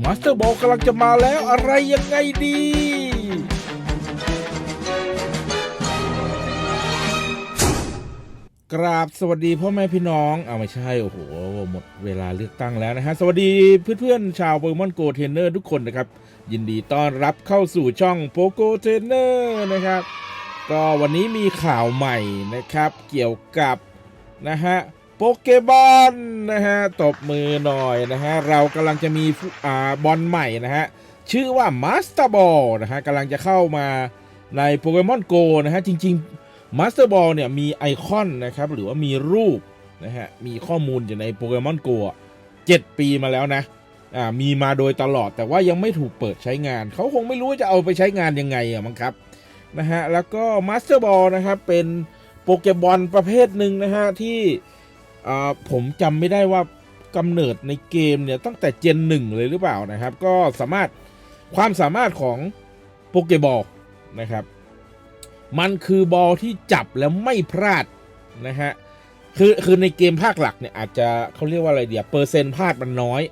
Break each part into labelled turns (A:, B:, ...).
A: มาสเตอร์บอลกำลังจะมาแล้วอะไรยังไงดี กราบสวัสดีพ่อแม่พี่น้องเอาไม่ใช่ โอ้โห หมดเวลาเลือกตั้งแล้วนะฮะ สวัสดีเพื่อนๆชาวโปเกมอนโกเทนเนอร์ทุกคนนะครับ ยินดีต้อนรับเข้าสู่ช่องโปโกเทนเนอร์นะครับ ก็วันนี้มีข่าวใหม่นะครับ เกี่ยวกับนะฮะ ปเกบอลนะฮะตบมือหน่อยนะฮะเรากำลังจะมีฟุอ่าบอลใหม่นะฮะชื่อว่ามาสเตอร์บอลนะฮะกำลังจะเข้ามาในโปเกมอนโกนะฮะจริงๆมาสเตอร์บอลเนี่ยมีไอคอนนะครับหรือว่ามีรูปนะฮะมีข้อมูลอยู่ในโปเกมอนโกเจ็ดปีมาแล้วนะอ่ามีมาโดยตลอดแต่ว่ายังไม่ถูกเปิดใช้งาน เขาคงไม่รู้ว่าจะเอาไปใช้งานยังไงอะมั้งครับนะฮะแล้วก็มาสเตอร์บอลนะครับเป็นโปเกบอลประเภทหนึ่งนะฮะที่ ผมจำไม่ได้ว่ากำเนิดในเกมเนี่ยตั้งแต่เจนหนึ่งเลยหรือเปล่านะครับ ก็สามารถความสามารถของโปเกบอลนะครับ มันคือบอลที่จับแล้วไม่พลาดนะฮะคือคือในเกมภาคหลักเนี่ยอาจจะเขาเรียกว่าอะไรเดียวเปอร์เซ็นต์พลาดมันน้อย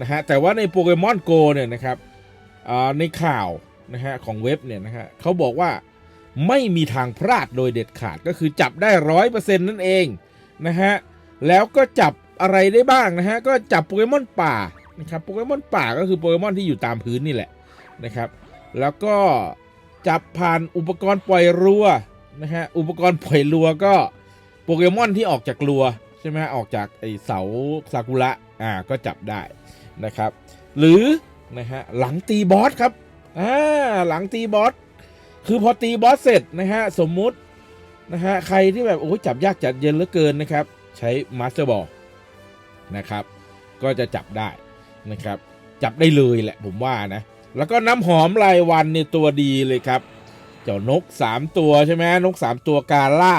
A: นะฮะแต่ว่าในโปเกมอนโกเนี่ยนะครับในข่าวนะฮะของเว็บเนี่ยนะฮะเขาบอกว่าไม่มีทางพลาดโดยเด็ดขาดก็คือจับได้ร้อยเปอร์เซ็นต์นั่นเองนะฮะ แล้วก็จับอะไรได้บ้างนะฮะก็จับโปเกมอนป่านะครับโปเกมอนป่าก็คือโปเกมอนที่อยู่ตามพื้นนี่แหละนะครับ แล้วก็จับผ่านอุปกรณ์ปล่อยรัวนะฮะอุปกรณ์ปล่อยรัวก็โปเกมอนที่ออกจากรัวใช่ไหมออกจากไอเสาซากุระอ่าก็จับได้นะครับ หรือนะฮะหลังตีบอสครับอ่าหลังตีบอสคือพอตีบอสเสร็จนะฮะสมมุตินะฮะใครที่แบบโอ้ยจับยากจัดเย็นเหลือเกินนะครับ ใช้มาสเตอร์บอลนะครับ ก็จะจับได้นะครับ จับได้เลยแหละผมว่านะ แล้วก็น้ำหอมรายวันในยตัวดีเลยครับ เจ้านก 3 ตัวใช่ไหมนก 3 ตัวกาล่า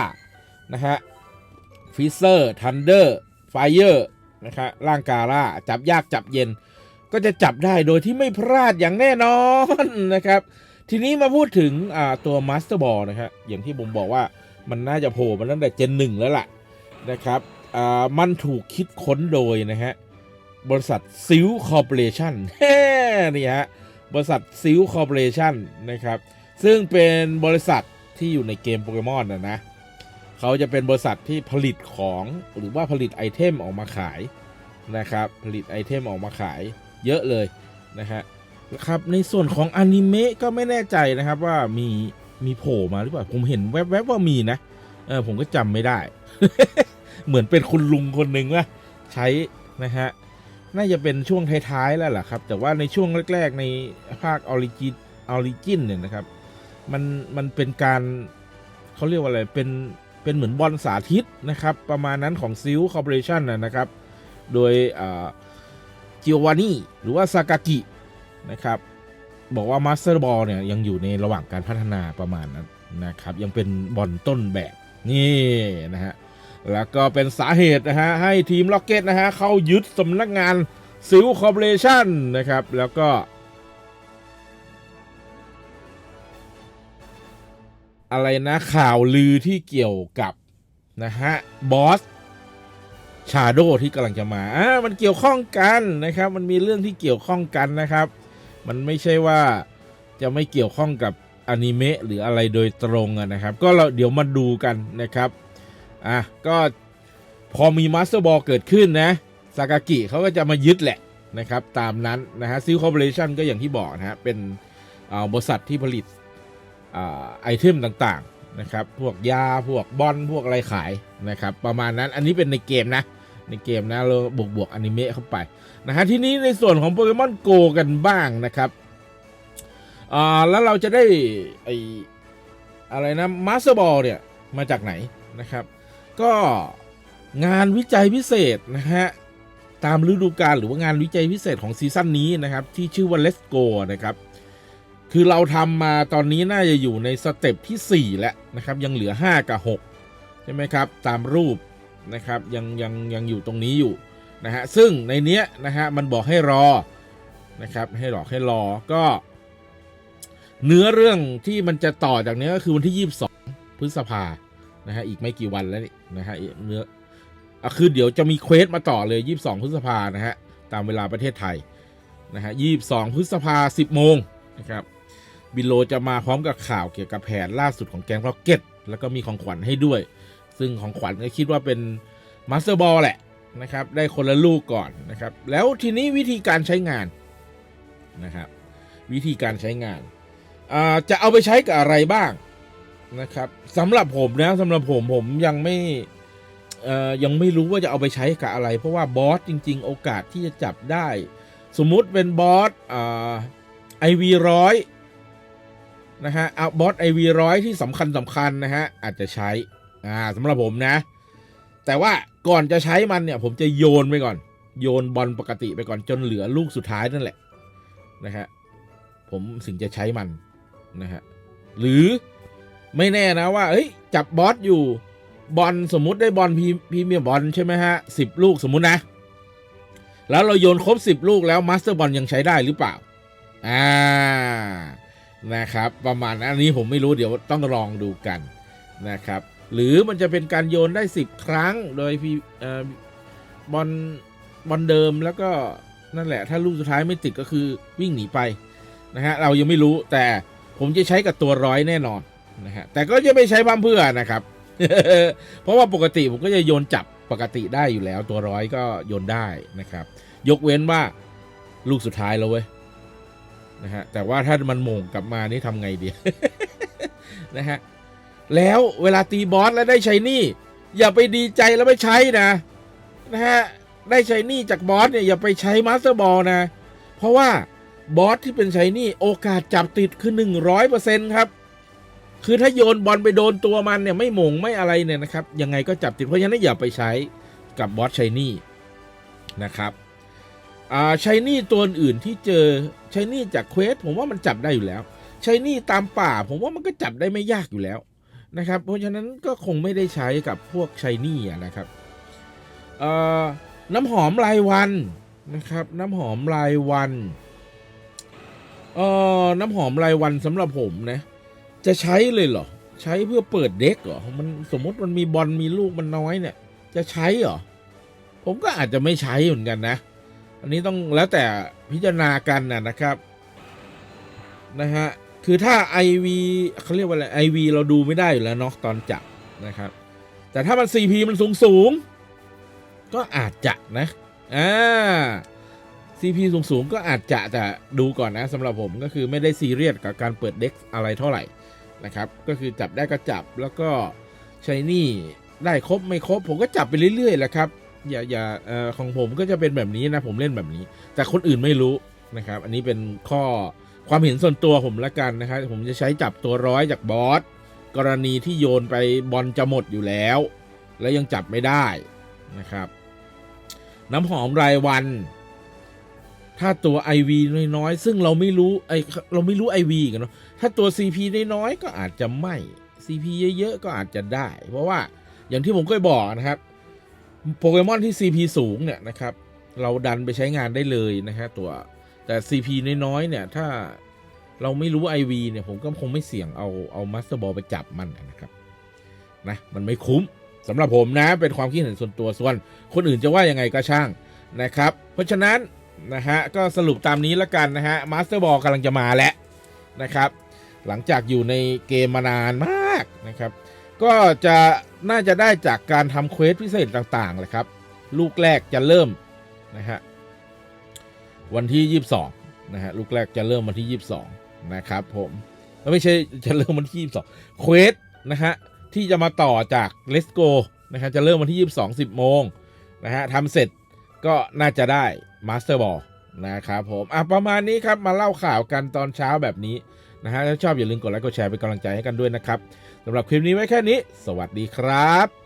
A: นะฮะฟิเซอร์ทันเดอร์ไฟเออร์นะครับร่างกาล่าจับยากจับเย็น ก็จะจับได้โดยที่ไม่พลาดอย่างแน่นอนนะครับ ทีนี้มาพูดถึงอ่าตัวมาสเตอร์บอลนะครับอย่างที่ผมบอกว่ามันน่าจะโผล่มาตั้งแต่เจนหนึ่งแล้วล่ะ นะครับอ่ามันถูกคิดค้นโดยนะฮะบริษัทซิลคอร์ปอเรชั่นนี่ฮะบริษัทซิลคอร์ปอเรชั่นนะครับซึ่งเป็นบริษัทที่อยู่ในเกมโปเกมอนนะนะเขาจะเป็นบริษัทที่ผลิตของหรือว่าผลิตไอเทมออกมาขายนะครับผลิตไอเทมออกมาขายเยอะเลยนะฮะครับในส่วนของอนิเมะก็ไม่แน่ใจนะครับว่ามีมีโผล่มาหรือเปล่าผมเห็นแวบๆว่ามีนะเออผมก็จำไม่ได้ เหมือนเป็นคุณลุงคนหนึ่งว่าใช้นะฮะน่าจะเป็นช่วงท้ายๆแล้วล่ะครับ แต่ว่าในช่วงแรก ๆ ในภาคออริจิออริจินเนี่ยนะครับมันมันเป็นการเขาเรียกว่าอะไรเป็นเป็นเหมือนบอลสาธิตนะครับ ประมาณนั้นของซิลคอร์ปอเรชันนะครับ โดยจิโอวานี่ หรือว่าซากากินะครับบอกว่ามาสเตอร์บอลเนี่ยยังอยู่ในระหว่างการพัฒนาประมาณนั้นนะครับ ยังเป็นบอลต้นแบบนี่นะฮะ แล้วก็เป็นสาเหตุนะฮะให้ทีมล็อกเก็ตนะฮะเข้ายึดสำนักงานซิลคอร์ปอเรชั่นนะครับ แล้วก็อะไรนะข่าวลือที่เกี่ยวกับ นะฮะ บอส ชาโดที่กำลังจะมาอ่ามันเกี่ยวข้องกันนะครับ มันมีเรื่องที่เกี่ยวข้องกันนะครับ มันไม่ใช่ว่าจะไม่เกี่ยวข้องกับอนิเมะหรืออะไรโดยตรงนะครับ ก็เราเดี๋ยวมาดูกันนะครับ อะก็พอมีมาสเตอร์บอลเกิดขึ้นนะซากากิเขาก็จะมายึดแหละนะครับตามนั้นนะฮะซิลคอร์ปอเรชั่นก็อย่างที่บอกนะฮะเป็นบริษัทที่ผลิตอไอเทมต่างๆนะครับพวกยาพวกบอลพวกอะไรขายนะครับประมาณนั้นอันนี้เป็นในเกมนะในเกมนะเราบวกบวกอนิเมะเข้าไปนะฮะทีนี้ในส่วนของโปเกมอนโกกันบ้างนะครับอ่าแล้วเราจะได้ไออะไรนะมาสเตอร์บอลเนี่ยมาจากไหนนะครับ ก็งานวิจัยพิเศษนะฮะตามฤดูกาลหรือว่างานวิจัยพิเศษของซีซั่นนี้นะครับ ที่ชื่อว่า Let's Go นะครับ คือเราทำมาตอนนี้น่าจะอยู่ในสเต็ปที่ 4 แล้วนะครับ ยังเหลือ 5 กับ 6 ใช่ไหมครับ ตามรูปนะครับยังยังยังอยู่ตรงนี้อยู่นะฮะซึ่งในเนี้ยนะฮะมันบอกให้รอนะครับให้รอให้รอก็ เนื้อเรื่องที่มันจะต่อจากนี้ก็คือวันที่ 22 พฤษภา นะฮะอีกไม่กี่วันแล้วนี่นะฮะเนื้ออะคือเดี๋ยวจะมีเควสมาต่อเลย22พฤษภานะฮะตามเวลาประเทศไทยนะฮะ22พฤษภา10โมงนะครับบิโลจะมาพร้อมกับข่าวเกี่ยวกับแผนล่าสุดของแกงร็อกเก็ตแล้วก็มีของขวัญให้ด้วย ซึ่งของขวัญก็คิดว่าเป็นมาสเตอร์บอลแหละนะครับ ได้คนละลูกก่อนนะครับ แล้วทีนี้วิธีการใช้งานนะครับ วิธีการใช้งานจะเอาไปใช้กับอะไรบ้าง นะครับสำหรับผมนะสำหรับผมผมยังไม่ยังไม่รู้ว่าจะเอาไปใช้กับอะไร เพราะว่าบอสจริง ๆ โอกาสที่จะจับได้ สมมุติเป็นบอสไอวีร้อยนะฮะเอาบอสไอวีร้อยที่สำคัญสำคัญนะฮะอาจจะใช้อ่าสำหรับผมนะ แต่ว่าก่อนจะใช้มันเนี่ย ผมจะโยนไปก่อน โยนบอลปกติไปก่อนจนเหลือลูกสุดท้ายนั่นแหละนะฮะผมถึงจะใช้มันนะฮะหรือ ไม่แน่นะว่า เอ้ย จับบอสอยู่ บอลสมมุติได้บอลพีพีเมียบอลใช่ไหมฮะสิบลูกสมมุตินะ แล้วเราโยนครบ10ลูกแล้วมาสเตอร์บอลยังใช้ได้หรือเปล่า อ่า นะครับ ประมาณนั้นอันนี้ผมไม่รู้เดี๋ยวต้องลองดูกันนะครับ หรือมันจะเป็นการโยนได้10ครั้งโดยพี่บอลบอลเดิมแล้วก็นั่นแหละ ถ้าลูกสุดท้ายไม่ติดก็คือวิ่งหนีไปนะฮะเรายังไม่รู้แต่ผมจะใช้กับตัวร้อยแน่นอน นะฮะแต่ก็จะไม่ใช้บัมเพื่อนะครับ เพราะว่าปกติผมก็จะโยนจับปกติได้อยู่แล้ว ตัวร้อยก็โยนได้นะครับ ยกเว้นว่าลูกสุดท้ายแล้วเว้ยนะฮะแต่ว่าถ้ามันโมงกลับมานี่ทำไงดีนะฮะแล้วเวลาตีบอสแล้วได้ใช้นี่ อย่าไปดีใจแล้วไม่ใช้นะนะฮะได้ใช้นี่จากบอสเนี่ยอย่าไปใช้มาสเตอร์บอลนะ เพราะว่าบอสที่เป็นใช้นี่โอกาสจับติดคือหนึ่งร้อยเปอร์เซ็นต์ครับ คือถ้าโยนบอลไปโดนตัวมันเนี่ยไม่หม่งไม่อะไรเนี่ยนะครับ ยังไงก็จับติดเพราะฉะนั้นอย่าไปใช้กับบอสช้หนี่นะครับอ่าใช้นี่ตัวอื่นที่เจอใช้นี่จากเควสผมว่ามันจับได้อยู่แล้วใช้นี่ตามป่าผมว่ามันก็จับได้ไม่ยากอยู่แล้วนะครับ เพราะฉะนั้นก็คงไม่ได้ใช้กับพวกใช้นี่นะครับเอ่อน้ำหอมรายวันนะครับ น้ำหอมรายวันเอ่อน้ำหอมรายวันสำหรับผมนะ จะใช้เลยเหรอ ใช้เพื่อเปิดเด็กเหรอ มันสมมติมันมีบอลมีลูกมันน้อยเนี่ย จะใช้เหรอ ผมก็อาจจะไม่ใช้เหมือนกันนะ อันนี้ต้องแล้วแต่พิจารณากันนะนะครับนะฮะคือถ้า IV เขาเรียกว่าอะไร IV เราดูไม่ได้อยู่แล้วเนาะตอนจับนะครับ แต่ถ้ามัน CP มันสูงสูงก็อาจจะนะอ่า CP สูงสูงก็อาจจะแต่ดูก่อนนะสำหรับผมก็คือไม่ได้ซีเรียสกับการเปิดเด็กอะไรเท่าไหร่ นะครับก็คือจับได้ก็จับแล้วก็ใช้หนี่ได้ครบไม่ครบ ผมก็จับไปเรื่อยๆแหละครับอย่าอย่าเอ่อของผมก็จะเป็นแบบนี้นะผมเล่นแบบนี้ แต่คนอื่นไม่รู้นะครับ อันนี้เป็นข้อความเห็นส่วนตัวผมละกันนะครับผมจะใช้จับตัวร้อยจากบอสกรณีที่โยนไปบอลจะหมดอยู่แล้ว แล้วยังจับไม่ได้นะครับ น้ำหอมรายวัน ถ้าตัว IV น้อยๆ ซึ่งเราไม่รู้ไอเราไม่รู้ IV กันเนาะถ้าตัว CP น้อยๆ ก็อาจจะไม่ CP เยอะๆ ก็อาจจะได้ เพราะว่าอย่างที่ผมเคยบอกนะครับ โปเกมอนที่ CP สูงเนี่ยนะครับ เราดันไปใช้งานได้เลยนะฮะตัวแต่ CP น้อยๆ เนี่ย ถ้าเราไม่รู้ IV เนี่ย ผมก็คงไม่เสี่ยงเอาเอามาสเตอร์บอลไปจับมันนะครับนะมันไม่คุ้มสำหรับผมนะเป็นความคิดเห็นส่วนตัวส่วน คนอื่นจะว่ายังไงก็ช่างนะครับ เพราะฉะนั้น นะฮะก็สรุปตามนี้ล้วกันนะฮะมาสเตอร์บอลกำลังจะมาแล้วนะครับ หลังจากอยู่ในเกมมานานมากนะครับ ก็จะน่าจะได้จากการทำเควสพิเศษต่างๆแหละครับ ลูกแรกจะเริ่มนะฮะวันที่ 22นะฮะลูกแรกจะเริ่มวันที่ 22 นะครับผมแล้วไม่ใช่จะเริ่มวันที่ 22เควสนะฮะที่จะมาต่อจาก Let's Go นะฮะจะเริ่มวันที่ 22 10โมงนะฮะทำเสร็จ ก็น่าจะได้มาสเตอร์บอลนะครับผมอะประมาณนี้ครับมาเล่าข่าวกันตอนเช้าแบบนี้นะฮะถ้าชอบอย่าลืมกดไลค์กดแชร์เป็นกำลังใจให้กันด้วยนะครับสำหรับคลิปนี้ไว้แค่นี้ สวัสดีครับ